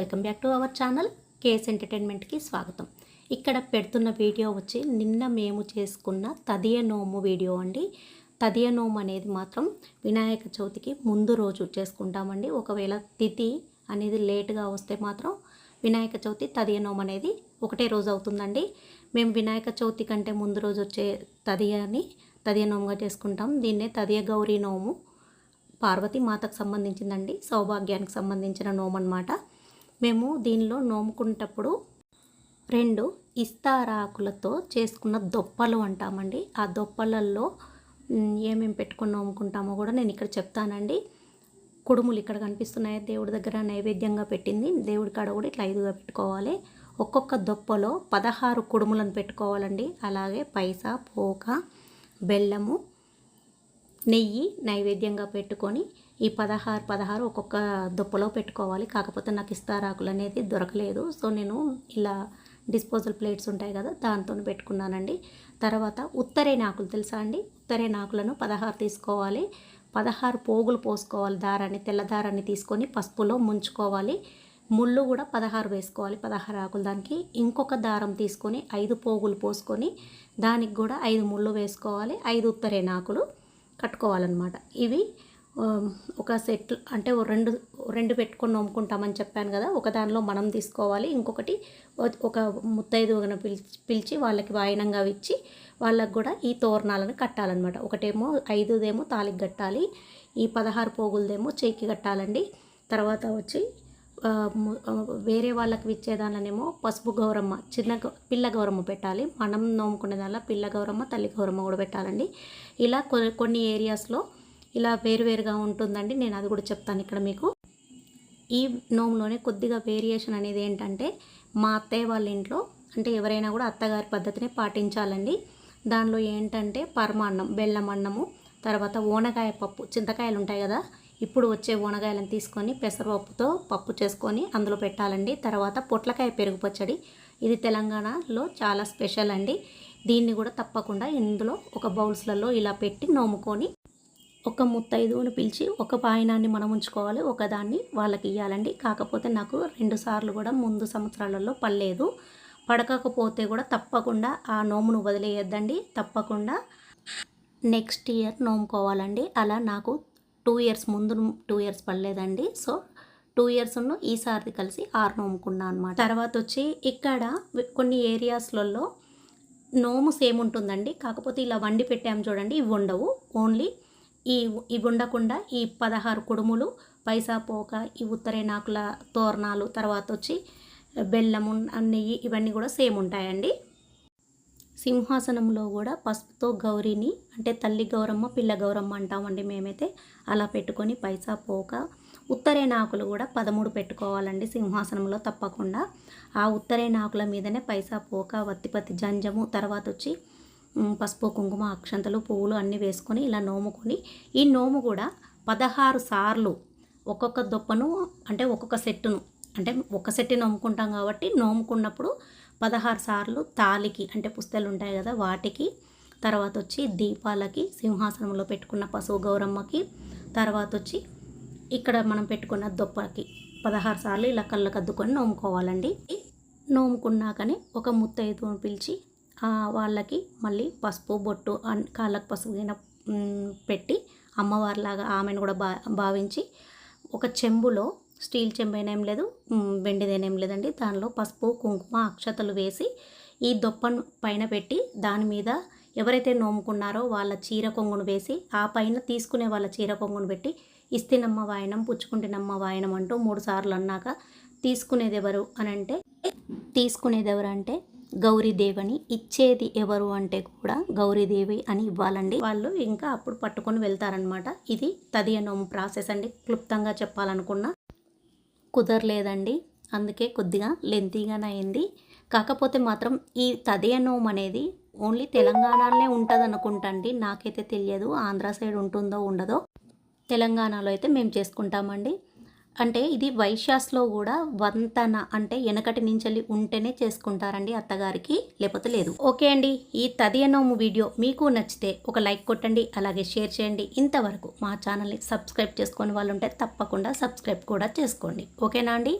Welcome back to our channel case ఎంటర్టైన్మెంట్కి స్వాగతం. ఇక్కడ పెడుతున్న వీడియో వచ్చి నిన్న మేము చేసుకున్న తదియ నోము వీడియో అండి. తదియ నోము అనేది మాత్రం వినాయక చవితికి ముందు రోజు చేసుకుంటామండి. ఒకవేళ తిథి అనేది లేట్గా వస్తే మాత్రం వినాయక చవితి తదియ నోము అనేది ఒకటే రోజు అవుతుందండి. మేము వినాయక చవితి కంటే ముందు రోజు వచ్చే తదియని తదియ నోముగా చేసుకుంటాం. దీన్నే తదియ గౌరీ నోము. పార్వతి మాతకు సంబంధించిందండి. సౌభాగ్యానికి సంబంధించిన నోము అనమాట మేము దీనిలో నోముకునేటప్పుడు రెండు ఇస్తారాకులతో చేసుకున్న దొప్పలు అంటామండి. ఆ దొప్పలల్లో ఏమేమి పెట్టుకొని నోముకుంటామో కూడా నేను ఇక్కడ చెప్తానండి. కుడుములు ఇక్కడ కనిపిస్తున్నాయి. దేవుడి దగ్గర నైవేద్యంగా పెట్టింది. దేవుడి కాడ కూడా ఇట్లా ఐదుగా పెట్టుకోవాలి. ఒక్కొక్క దొప్పలో పదహారు కుడుములను పెట్టుకోవాలండి. అలాగే పైసా పోక బెల్లము నెయ్యి నైవేద్యంగా పెట్టుకొని ఈ పదహారు పదహారు ఒక్కొక్క దుప్పలో పెట్టుకోవాలి. కాకపోతే నాకు ఇస్తారాకులు అనేది దొరకలేదు. సో నేను ఇలా డిస్పోజల్ ప్లేట్స్ ఉంటాయి కదా దాంతో పెట్టుకున్నానండి. తర్వాత ఉత్తరేని ఆకులు తెలుసా అండి? ఉత్తరేని ఆకులను పదహారు తీసుకోవాలి. పదహారు పోగులు పోసుకోవాలి. దారాన్ని తెల్ల దారాన్ని తీసుకొని పసుపులో ముంచుకోవాలి. ముళ్ళు కూడా పదహారు వేసుకోవాలి పదహారు ఆకులు. దానికి ఇంకొక దారం తీసుకొని ఐదు పోగులు పోసుకొని దానికి కూడా ఐదు ముళ్ళు వేసుకోవాలి. ఐదు ఉత్తరేని ఆకులు కట్టుకోవాలన్నమాట. ఇవి ఒక సెట్ అంటే రెండు రెండు పెట్టుకొని నమ్ముకుంటామని చెప్పాను కదా ఒక దానిలో మనం తీసుకోవాలి. ఇంకొకటి ఒక ముత్తైదు పిలిచి పిలిచి వాళ్ళకి వాయినంగా ఇచ్చి వాళ్ళకు కూడా ఈ తోరణాలను కట్టాలన్నమాట. ఒకటేమో ఐదుదేమో తాలికి కట్టాలి ఈ పదహారు పోగులదేమో చేయికి కట్టాలండి. తర్వాత వచ్చి వేరే వాళ్ళకి ఇచ్చే దానిలోనేమో పసుపు గౌరమ్మ చిన్న గౌ- పిల్ల గౌరమ్మ పెట్టాలి. మనం నోముకునే దానిలో పిల్ల గౌరమ్మ తల్లి గౌరమ్మ కూడా పెట్టాలండి. ఇలా కొన్ని కొన్ని ఏరియాస్లో ఇలా వేరువేరుగా ఉంటుందండి. నేను అది కూడా చెప్తాను ఇక్కడ మీకు. ఈ నోములోనే కొద్దిగా వేరియేషన్ అనేది ఏంటంటే మా అత్తయ్య వాళ్ళ ఇంట్లో అంటే ఎవరైనా కూడా అత్తగారి పద్ధతిని పాటించాలండి. దానిలో ఏంటంటే పరమాన్నం బెల్లం అన్నము తర్వాత ఓనగాయ పప్పు చింతకాయలు ఉంటాయి కదా. ఇప్పుడు వచ్చే ఓనగాయలను తీసుకొని పెసరపప్పుతో పప్పు చేసుకొని అందులో పెట్టాలండి. తర్వాత పొట్లకాయ పెరుగు పచ్చడి. ఇది తెలంగాణలో చాలా స్పెషల్ అండి. దీన్ని కూడా తప్పకుండా ఇందులో ఒక బౌల్స్లలో ఇలా పెట్టి నోముకొని ఒక ముత్తైదువుని పిలిచి ఒక పాయనాన్ని మనం ఉంచుకోవాలి ఒకదాన్ని వాళ్ళకి ఇవ్వాలండి కాకపోతే నాకు రెండు సార్లు కూడా ముందు సంవత్సరాలలో పడలేదు. పడకపోతే కూడా తప్పకుండా ఆ నోమును వదిలేయద్దండి. తప్పకుండా నెక్స్ట్ ఇయర్ నోముకోవాలండి. అలా నాకు టూ ఇయర్స్ ముందు టూ ఇయర్స్ పడలేదండి. సో టూ ఇయర్స్ ఈసారి కలిసి ఆరు నోముకున్నాను అనమాట తర్వాత వచ్చి ఇక్కడ కొన్ని ఏరియాస్లలో నోము సేమ్ ఉంటుందండి. కాకపోతే ఇలా వండి పెట్టాము చూడండి ఇవి ఉండవు. ఓన్లీ ఈ ఇవి ఉండకుండా ఈ పదహారు కుడుములు పైసా పోక ఈ ఉత్తరేనాకుల తోరణాలు తర్వాత వచ్చి బెల్లము నెయ్యి ఇవన్నీ కూడా సేమ్ ఉంటాయండి. సింహాసనంలో కూడా పసుపుతో గౌరీని అంటే తల్లి గౌరమ్మ పిల్ల గౌరమ్మ అంటామండి మేమైతే. అలా పెట్టుకొని పైసా పోక ఉత్తరేనాకులు కూడా పదమూడు పెట్టుకోవాలండి సింహాసనంలో తప్పకుండా. ఆ ఉత్తరేనాకుల మీదనే పైసా పోక వత్తిపత్తి జంజము తర్వాత వచ్చి పసుపు కుంకుమ అక్షంతలు పువ్వులు అన్నీ వేసుకొని ఇలా నోముకొని ఈ నోము కూడా పదహారు సార్లు ఒక్కొక్క దొప్పను అంటే ఒక్కొక్క సెట్టును అంటే ఒక సెట్టి నోముకుంటాం కాబట్టి నోముకున్నప్పుడు పదహారు సార్లు తాలికి అంటే పుస్తలు ఉంటాయి కదా వాటికి తర్వాత వచ్చి దీపాలకి సింహాసనంలో పెట్టుకున్న పశువు గౌరమ్మకి తర్వాత వచ్చి ఇక్కడ మనం పెట్టుకున్న దొప్పకి పదహారు సార్లు ఇలా కళ్ళకు అద్దుకొని నోముకోవాలండి. నోముకున్నాకనే ఒక ముత్తైదును పిలిచి వాళ్ళకి మళ్ళీ పసుపు బొట్టు అన్- కాళ్ళకు పసుపు గిన పెట్టి అమ్మవారిలాగా ఆమెను కూడా భా భావించి ఒక చెంబులో స్టీల్ చెంబు లేదు వెండిదేనేం లేదండి. దానిలో పసుపు కుంకుమ అక్షతలు వేసి ఈ దొప్పను పైన పెట్టి దాని మీద ఎవరైతే నోముకున్నారో వాళ్ళ చీర కొంగును వేసి ఆ పైన తీసుకునే వాళ్ళ చీర కొంగును పెట్టి ఇస్తినమ్మ వాయనం పుచ్చుకుంటేనమ్మ వాయనం అంటూ మూడు సార్లు అన్నాక తీసుకునేది ఎవరు అని అంటే తీసుకునేది ఎవరు అంటే గౌరీదేవని ఇచ్చేది ఎవరు అంటే కూడా గౌరీదేవి అని ఇవ్వాలండి. వాళ్ళు ఇంకా అప్పుడు పట్టుకొని వెళ్తారనమాట ఇది తదియ నోము ప్రాసెస్ అండి. క్లుప్తంగా చెప్పాలనుకున్నా కుదరలేదండి. అందుకే కొద్దిగా లెంతీగానే అయింది కాకపోతే మాత్రం ఈ తదియ నోము అనేది ఓన్లీ తెలంగాణలోనే ఉంటుంది అనుకుంటండి నాకైతే తెలియదు ఆంధ్ర సైడ్ ఉంటుందో ఉండదో. తెలంగాణలో అయితే మేము చేసుకుంటామండి. అంటే ఇది వైశ్యాస్లో కూడా వంతన అంటే వెనకటి నుంచి ఉంటేనే చేసుకుంటారండి అత్తగారికి లేకపోతే లేదు. ఓకే అండి ఈ తదియనోము వీడియో మీకు నచ్చితే ఒక లైక్ కొట్టండి అలాగే షేర్ చేయండి. ఇంతవరకు మా ఛానల్ని సబ్స్క్రైబ్ చేసుకొని వాళ్ళు ఉంటే తప్పకుండా సబ్స్క్రైబ్ కూడా చేసుకోండి. ఓకేనా అండి?